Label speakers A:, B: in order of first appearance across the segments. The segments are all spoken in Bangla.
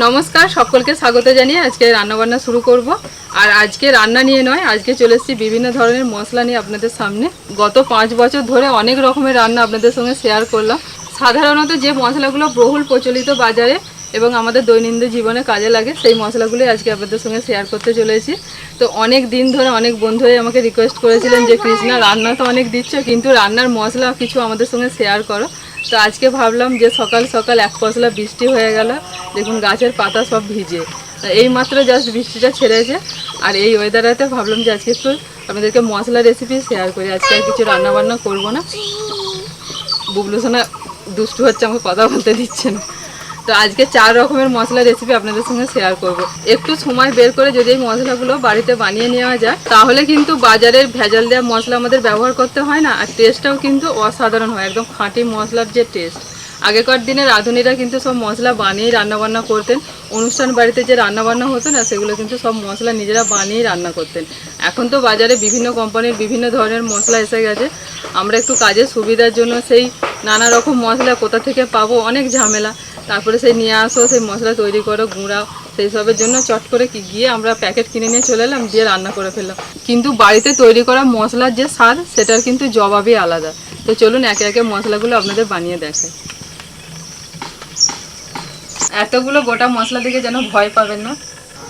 A: নমস্কার, সকলকে স্বাগত জানিয়ে আজকে রান্নাবান্না শুরু করব। আর আজকে রান্না নিয়ে নয়, আজকে চলে এসেছি বিভিন্ন ধরনের মশলা নিয়ে আপনাদের সামনে। গত পাঁচ বছর ধরে অনেক রকমের রান্না আপনাদের সঙ্গে শেয়ার করলাম। সাধারণত যে মশলাগুলো বহুল প্রচলিত বাজারে এবং আমাদের দৈনন্দিন জীবনে কাজে লাগে, সেই মশলাগুলোই আজকে আপনাদের সঙ্গে শেয়ার করতে চলেছি তো অনেক দিন ধরে অনেক বন্ধুই আমাকে রিকোয়েস্ট করেছিলেন যে, কৃষ্ণা, রান্না তো অনেক দিচ্ছ, কিন্তু রান্নার মশলা কিছু আমাদের সঙ্গে শেয়ার করো। তো আজকে ভাবলাম যে সকাল সকাল এক পশলা বৃষ্টি হয়ে গেল দেখুন গাছের পাতা সব ভিজে। এই মাত্র জাস্ট বৃষ্টিটা ছেড়েছে আর এই ওয়েদারেতে ভাবলাম যে আজকে একটু আপনাদেরকে মশলা রেসিপি শেয়ার করি। আজকে আর কিছু রান্নাবান্না করব না। বুবলু সোনা দুষ্টু হচ্ছে আমাকে কথা বলতে দিচ্ছে না। তো আজকে চার রকমের মশলা রেসিপি আপনাদের সঙ্গে শেয়ার করব। একটু সময় বের করে যদি এই মশলাগুলো বাড়িতে বানিয়ে নেওয়া যায়, তাহলে কিন্তু বাজারের ভেজাল দেওয়া মশলা আমাদের ব্যবহার করতে হয় না, আর টেস্টটাও কিন্তু অসাধারণ হয়, একদম খাঁটি মশলার যে টেস্ট আগেকার দিনে রাঁধুনিরা কিন্তু সব মশলা বানিয়ে রান্নাবান্না করতেন, অনুষ্ঠান বাড়িতে যে রান্নাবান্না হতো না, সেগুলো কিন্তু সব মশলা নিজেরা বানিয়েই রান্না করতেন। এখন তো বাজারে বিভিন্ন কোম্পানির বিভিন্ন ধরনের মশলা এসে গেছে। আমরা একটু কাজের সুবিধার জন্য সেই নানা রকম মশলা কোথা থেকে পাবো অনেক ঝামেলা। তারপরে সেই নিয়ে আসো, সেই মশলা তৈরি করো, গুঁড়াও, সেই সবের জন্য চট করে কি গিয়ে আমরা প্যাকেট কিনে নিয়ে চলে এলাম, দিয়ে রান্না করে ফেললাম। কিন্তু বাড়িতে তৈরি করা মশলার যে স্বাদ, সেটার কিন্তু জবাবই আলাদা। তো চলুন একে একে মশলাগুলো আপনাদের বানিয়ে দেখাই। এতগুলো গোটা মশলা দেখে যেন ভয় পাবেন না।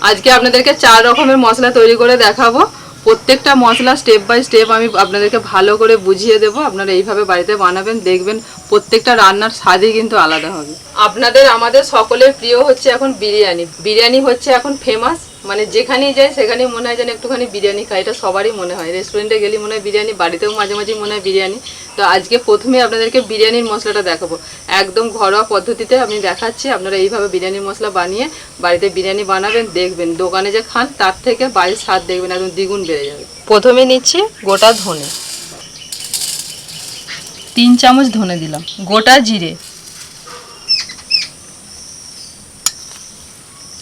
A: আজকে আপনাদেরকে চার রকমের মশলা তৈরি করে দেখাবো। প্রত্যেকটা মশলা স্টেপ বাই স্টেপ আমি আপনাদেরকে ভালো করে বুঝিয়ে দেবো। আপনারা এইভাবে বাড়িতে বানাবেন, দেখবেন প্রত্যেকটা রান্নার স্বাদই কিন্তু আলাদা হবে। আপনাদের, আমাদের সকলের প্রিয় হচ্ছে এখন বিরিয়ানি। বিরিয়ানি হচ্ছে এখন ফেমাস মানে যেখানেই যাই সেখানেই মনে হয় যেন একটুখানি বিরিয়ানি খাই এটা সবারই মনে হয়। রেস্টুরেন্টে গেলে মনে হয় বিরিয়ানি, বাড়িতেও মাঝে মাঝে মনে হয় বিরিয়ানি। তো আজকে প্রথমে আপনাদেরকে বিরিয়ানির মশলাটা দেখাবো। একদম ঘরোয়া পদ্ধতিতে আমি দেখাচ্ছি, আপনারা এইভাবে বিরিয়ানির মশলা বানিয়ে বাড়িতে বিরিয়ানি বানাবেন, দেখবেন। দোকানে যে খান, তার থেকে বাড়ির স্বাদ দেখবেন, একদম দ্বিগুণ বেড়ে যাবে। প্রথমে নিচ্ছি গোটা ধনে। তিন চামচ ধনে দিলাম। গোটা জিরে।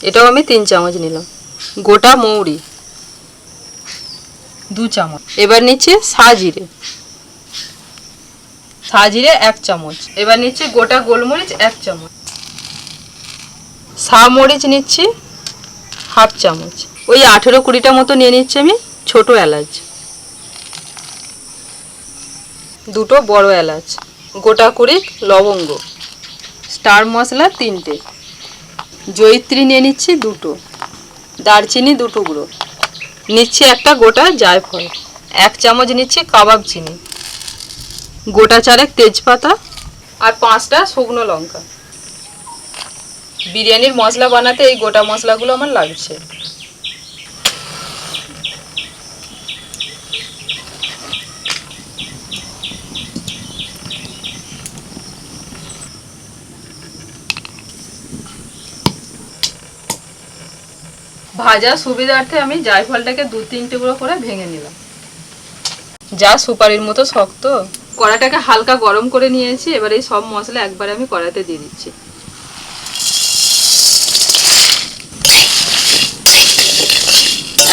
A: এটাও আমি তিন চামচ নিলাম। গোটা মৌরি। দু চামচ। এবার নিচ্ছি সাজিরে। সাজিরে এক চামচ। এবার নিচ্ছি গোটা গোলমরিচ এক চামচ। সা মরিচ নিচ্ছি হাফ চামচ। ওই আঠেরো কুড়িটা মতো নিয়ে নিচ্ছি আমি ছোট এলাচ। দুটো বড় এলাচ। গোটা কুড়ি লবঙ্গ। স্টার মশলা তিনটে। জয়িত্রী নিয়ে নিচ্ছি দুটো। দারচিনি দু টুকরো নিচ্ছে একটা গোটা জায়ফল। এক চামচ নিচ্ছে কাবাব চিনি। গোটা চারেক তেজপাতা আর পাঁচটা শুকনো লঙ্কা। বিরিয়ানির মশলা বানাতে এই গোটা মশলাগুলো আমার লাগছে। ভাজা সুবিধার্থে আমি জায়ফলটাকে দু তিন টুকরো করে ভেঙে নিলাম। যা সুপারির মতো শক্ত। কড়াটাকে হালকা গরম করে নিয়েছি এবার এই সব মশলা একবারে আমি কড়াতে দিয়ে দিচ্ছি।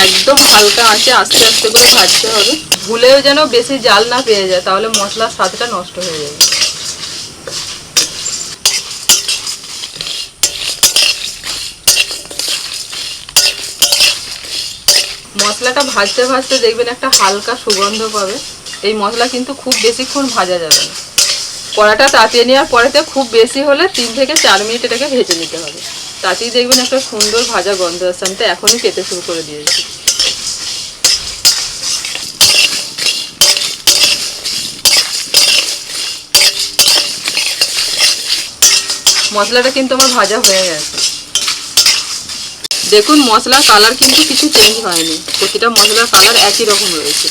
A: একদম হালকা আঁচে আস্তে আস্তে করে ভাজতে হবে। ভুলেও যেন বেশি জাল না পেয়ে যায় তাহলে মশলার স্বাদটা নষ্ট হয়ে যাবে। মশলাটা ভাজতে ভাজতে দেখবেন একটা হালকা সুগন্ধ পাবে। এই মশলা কিন্তু খুব বেশিক্ষণ ভাজা যাবে না। কড়াটা তাতিয়ে নেওয়ার পরেতে খুব বেশি হলে তিন থেকে চার মিনিট এটাকে ভেজে নিতে হবে। তাতেই দেখবেন একটা সুন্দর ভাজা গন্ধ আসছে। আমি তো এখনই খেতে শুরু করে দিয়েছি। মশলাটা কিন্তু আমার ভাজা হয়ে গেছে। দেখুন, মশলার কালার কিন্তু কিছু চেঞ্জ হয়নি। প্রতিটা মশলার কালার একই রকম রয়েছে।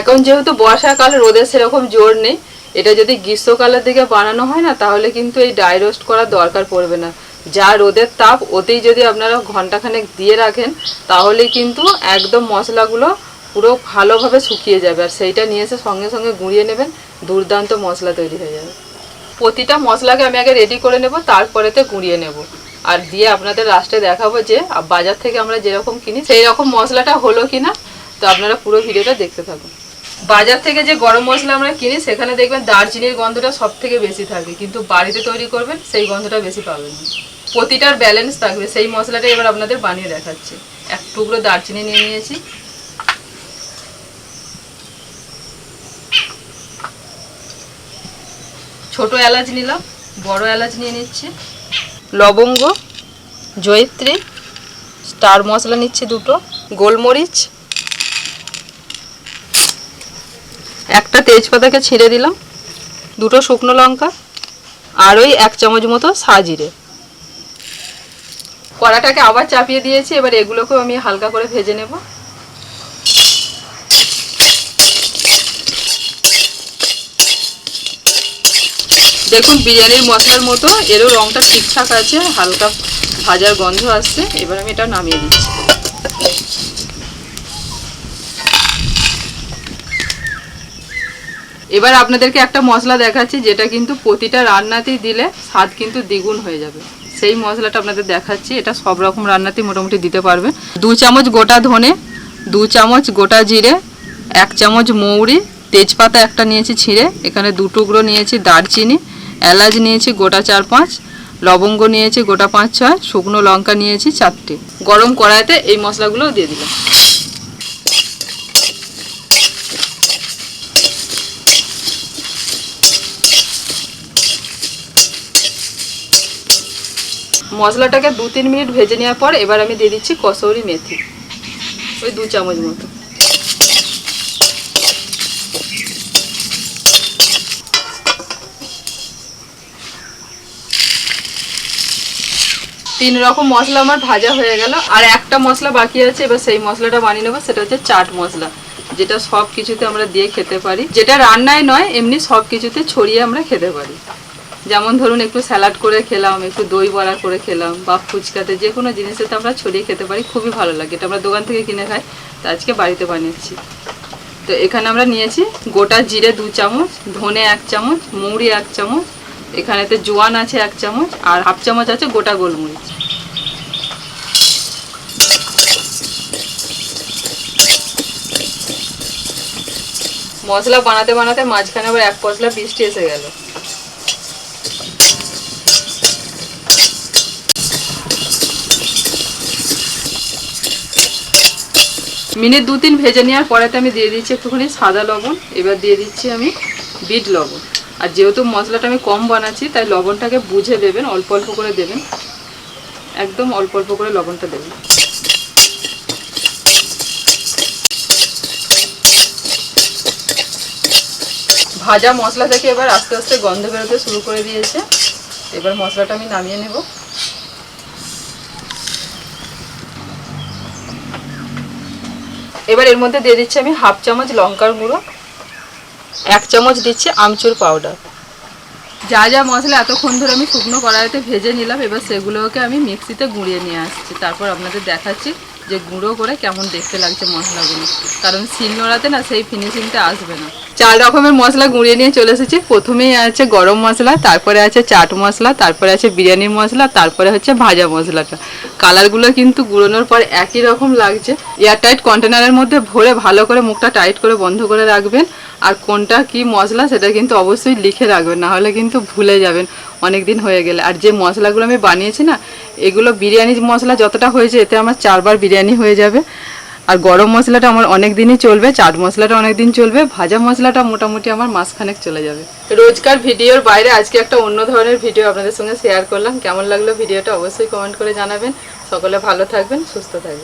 A: এখন যেহেতু বর্ষাকাল রোদের সেরকম জোর নেই, এটা যদি গ্রীষ্মকালের দিকে বানানো হয় না, তাহলে কিন্তু এই ড্রাই রোস্ট করার দরকার পড়বে না। যা রোদের তাপ, ওতেই যদি আপনারা ঘন্টাখানেক দিয়ে রাখেন, তাহলে কিন্তু একদম মশলাগুলো পুরো ভালোভাবে শুকিয়ে যাবে আর সেইটা নিয়ে এসে সঙ্গে সঙ্গে গুঁড়িয়ে নেবেন, দুর্দান্ত মশলা তৈরি হয়ে যাবে। প্রতিটা মশলাকে আমি আগে রেডি করে নেব, তারপরেতে গুঁড়িয়ে নেব। আর দিয়ে আপনাদের লাস্টে দেখাবো যে বাজার থেকে আমরা যেরকম কিনি সেই রকম মশলাটা হলো কি না তো আপনারা পুরো ভিডিওটা দেখতে থাকুন। বাজার থেকে যে গরম মশলা আমরা কিনি, সেখানে দেখবেন দারচিনির গন্ধটা সব থেকে বেশি থাকে, কিন্তু বাড়িতে তৈরি করবেন, সেই গন্ধটা বেশি পাবেন না। প্রতিটার ব্যালেন্স থাকবে, সেই মশলাটা এবার আপনাদের বানিয়ে দেখাচ্ছি। এক টুকরো দারচিনি নিয়ে নিয়েছি ছোট এলাচ নিলাম, বড় এলাচ নিয়ে নিচ্ছি। লবঙ্গ, জয়িত্রী, স্টার মশলা নিচ্ছি দুটো, গোলমরিচ। একটা তেজপাতাকে ছিঁড়ে দিলাম, দুটো শুকনো লঙ্কা, আর ওই এক চামচ মতো সাজিরে। কড়াটাকে আবার চাপিয়ে দিয়েছি, এবার এগুলোকেও আমি হালকা করে ভেজে নেব। দেখুন, বিরিয়ানির মশলার মতো, এরও রংটা ঠিকঠাক আছে, হালকা ভাজার গন্ধ আসছে, এবার আমি এটা নামিয়ে দিচ্ছি। এবার আপনাদেরকে একটা মশলা দেখাচ্ছি, যেটা কিন্তু প্রতিটা রান্নাতেই দিলে স্বাদ কিন্তু দ্বিগুণ হয়ে যাবে। সেই মশলাটা আপনাদের দেখাচ্ছি, এটা সব রকম রান্নাতেই মোটামুটি দিতে পারবেন দু চামচ গোটা ধনে, দু চামচ গোটা জিরে, এক চামচ মৌরি, তেজপাতা একটা নিয়েছি ছিঁড়ে, এখানে দু টুকরো নিয়েছি দারচিনি এলাচ নিয়েছি গোটা চার পাঁচ, লবঙ্গ নিয়েছি গোটা পাঁচ ছয়, শুকনো লঙ্কা নিয়েছি চারটে। গরম কড়াইতে এই মশলাগুলো দিয়ে দিলাম। মশলাটাকে দু তিন মিনিট ভেজে নেওয়ার পর এবার আমি দিয়ে দিচ্ছি কসৌরি মেথি, ওই দু চামচ মতো। তিন রকম মশলা আমার ভাজা হয়ে গেল। আর একটা মশলা বাকি আছে, এবার সেই মশলাটা বানিয়ে নেব, সেটা হচ্ছে চাট মশলা। যেটা সব কিছুতে আমরা দিয়ে খেতে পারি। যেটা রান্নায় নয়, এমনি সব কিছুতে ছড়িয়ে আমরা খেতে পারি। যেমন ধরুন, একটু স্যালাড করে খেলাম, একটু দই বড়া করে খেলাম, বা ফুচকাতে যে কোনো জিনিসেতে আমরা ছড়িয়ে খেতে পারি, খুবই ভালো লাগে। এটা আমরা দোকান থেকে কিনে খাই, তো আজকে বাড়িতে বানিয়েছি। তো এখানে আমরা নিয়েছি গোটা জিরে দু চামচ, ধনে এক চামচ, মৌরি এক চামচ এখানেতে জোয়ান আছে এক চামচ আর হাফ চামচ আছে গোটা গোলমরিচ। মশলা বানাতে বানাতে মাঝখানে আবার এক পশলা বৃষ্টি এসে গেল। মিনিট দু তিন ভেজে নেওয়ার পরেতে আমি দিয়ে দিচ্ছি একটুখানি সাদা লবণ, এবার দিয়ে দিচ্ছি আমি বিট লবণ। আর যেহেতু মশলাটা আমি কম বানাচ্ছি, তাই লবণটাকে বুঝে দেবেন, অল্প অল্প করে দেবেন। একদম অল্প অল্প করে লবণটা দেবেন। ভাজা মশলা থেকে এবার আস্তে আস্তে গন্ধ বেরোতে শুরু করে দিয়েছে। এবার মশলাটা আমি নামিয়ে নেব। এবার এর মধ্যে দিয়ে দিচ্ছি আমি হাফ চামচ লঙ্কার গুঁড়ো, এক চামচ দিচ্ছি আমচুর পাউডার যা যা মশলা এতক্ষণ ধরে আমি শুকনো কড়াইতে ভেজে নিলাম, এবার সেগুলোকে আমি মিক্সিতে গুঁড়িয়ে নিয়ে আসছি। তারপর আপনাদের দেখাচ্ছি যে গুঁড়ো করে কেমন দেখতে লাগছে মশলাগুলো। কারণ শিলনোড়াতে না সেই ফিনিশিংটা আসবে না। চার রকমের মশলা গুঁড়িয়ে নিয়ে চলে এসেছি। প্রথমেই আছে গরম মশলা, তারপরে আছে চাট মশলা, তারপরে আছে বিরিয়ানির মশলা, তারপরে হচ্ছে ভাজা মশলাটা। কালারগুলো কিন্তু গুঁড়োনোর পর একই রকম লাগছে। এয়ারটাইট কন্টেনারের মধ্যে ভরে ভালো করে মুখটা টাইট করে বন্ধ করে রাখবেন। আর কোনটা কি মশলা সেটা কিন্তু অবশ্যই লিখে রাখবেন না হলে কিন্তু ভুলে যাবেন অনেক দিন হয়ে গেলে। আর যে মশলাগুলো আমি বানিয়েছি না, এগুলো বিরিয়ানি মশলা যতটা হয়েছে, এতে আমার চারবার বিরিয়ানি হয়ে যাবে। আর গরম মশলাটা আমার অনেক দিনই চলবে, চাট মশলাটা অনেক দিন চলবে, ভাজা মশলাটা মোটামুটি আমার মাসখানেক চলে যাবে। রোজকার ভিডিওর বাইরে আজকে একটা অন্য ধরনের ভিডিও আপনাদের সঙ্গে শেয়ার করলাম। কেমন লাগল ভিডিওটা অবশ্যই কমেন্ট করে জানাবেন। সকলে ভালো থাকবেন, সুস্থ থাকবেন।